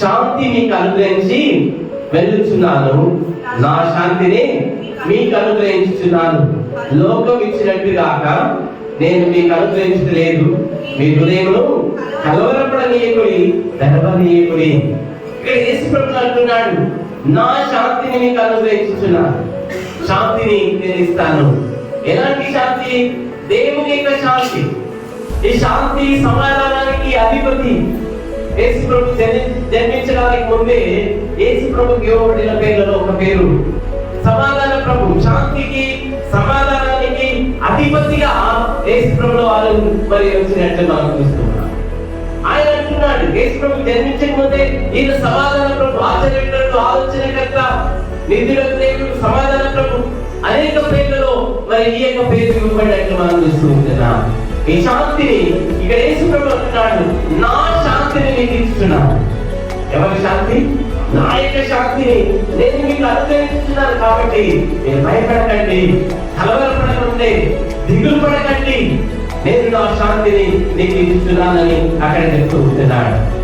శాంతి మీకు అనుగ్రహించి వెళ్ళుచున్నాను. నా శాంతిని మీకు అనుగ్రహించుచున్నాను. లోకం ఇచ్చినట్టు కాక నేను మీకు అనుగ్రహించలేదు. మీ హృదయమును కలవరపడనీయకుడి తెరవనీయకుడి ఇక్కడ యేసుప్రభు అంటున్నాడు నా శాంతిని మీకు అనుగ్రహించుచున్నాను. శాంతిని నేను ఇస్తాను. ఎలాంటి శాంతి? దేవుని యొక్క శాంతి. ఈ శాంతి సమాధానానికి అధిపతి. యేసు ప్రభు జన్మించడానికి ముందే యేసు ప్రభు ఇవ్వబడిన పేర్లలో ఒక పేరు. సమాధాన ప్రభు శాంతికి సమాధానానికి అధిపతిగా యేసు ప్రభులో వాళ్ళు మరి వచ్చినట్టు మనం చూస్తున్నాం. ఆయన అంటున్నాడు యేసు ప్రభు జన్మించక ముందే ఈయన సమాధాన ప్రభు ఆచరణలు ఆలోచనకర్త నిధులకు దేవుడు సమాధాన ప్రభు. అనేక పేర్లలో మరి ఈ యొక్క పేరు ఇవ్వబడినట్లు మనం చూస్తూ ఉంటున్నాం ఈ శాంతిని ఎవరి శాంతి? నా యొక్క శాంతిని నేను మీకు అనుగ్రహిస్తున్నాను కాబట్టి మీరు భయపడకండి. కలవరపడకండి. దిగులు పడకండి నేను నా శాంతిని నీకు ఇస్తున్నానని అక్కడ చెప్తూ ఉంటున్నాడు.